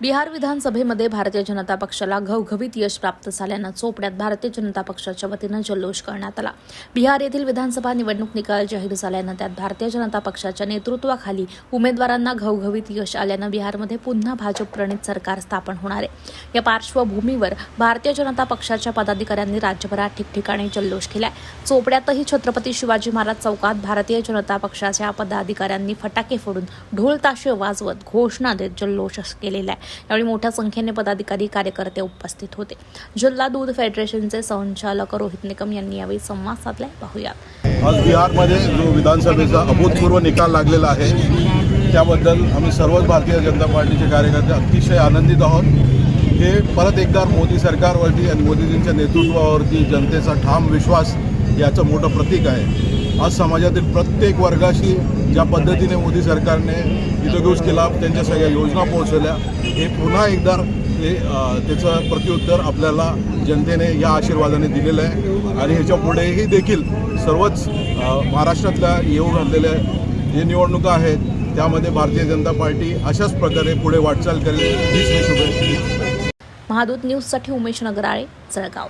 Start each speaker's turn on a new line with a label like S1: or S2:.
S1: बिहार विधानसभेमध्ये भारतीय जनता पक्षाला घवघवीत यश प्राप्त झाल्यानं चोपड्यात भारतीय जनता पक्षाच्या वतीनं जल्लोष करण्यात आला. बिहार येथील विधानसभा निवडणूक निकाल जाहीर झाल्यानं त्यात भारतीय जनता पक्षाच्या नेतृत्वाखाली उमेदवारांना घवघवीत यश आल्यानं बिहारमध्ये पुन्हा भाजप प्रणित सरकार स्थापन होणार आहे. या पार्श्वभूमीवर भारतीय जनता पक्षाच्या पदाधिकाऱ्यांनी राज्यभरात ठिकठिकाणी जल्लोष केलाय. चोपड्यातही छत्रपती शिवाजी महाराज चौकात भारतीय जनता पक्षाच्या पदाधिकाऱ्यांनी फटाके फोडून ढोल ताशे वाजवत घोषणा देत जल्लोष केलेला आहे. यावेळी मोठ्या संख्येने पदाधिकारी कार्यकर्ते उपस्थित होते. जिल्हा दूध फेडरेशनचे संचालक रोहित निकम यांनी यावेळी संवाद साधलाय. पाहूयात.
S2: आज बिहारमध्ये जो विधानसभेचा अभूतपूर्व निकाल लागलेला आहे त्याबद्दल आम्ही सर्वच भारतीय जनता पार्टीचे कार्यकर्ते अतिशय आनंदित आहोत. हे परत एकदा मोदी सरकारवरती आणि मोदीजींच्या नेतृत्वावरती जनतेचा ठाम विश्वास याचं मोठं प्रतीक आहे. आज समाजातील प्रत्येक वर्गाशी ज्या पद्धतीने मोदी सरकारने इंट्रोड्यूस केला त्यांच्या सगळ्या योजना पोहोचवल्या हे पुन्हा एकदा हे त्याचं प्रत्युत्तर आपल्याला जनतेने या आशीर्वादाने दिलेलं आहे. आणि ह्याच्या पुढेही देखील सर्वच महाराष्ट्रातल्या येऊ घातलेल्या जे निवडणुका आहेत त्यामध्ये भारतीय जनता पार्टी अशाच प्रकारे पुढे वाटचाल करेल. हीच मी शुभेच्छा
S1: महादूत न्यूजसाठी उमेश नगराळे जळगाव.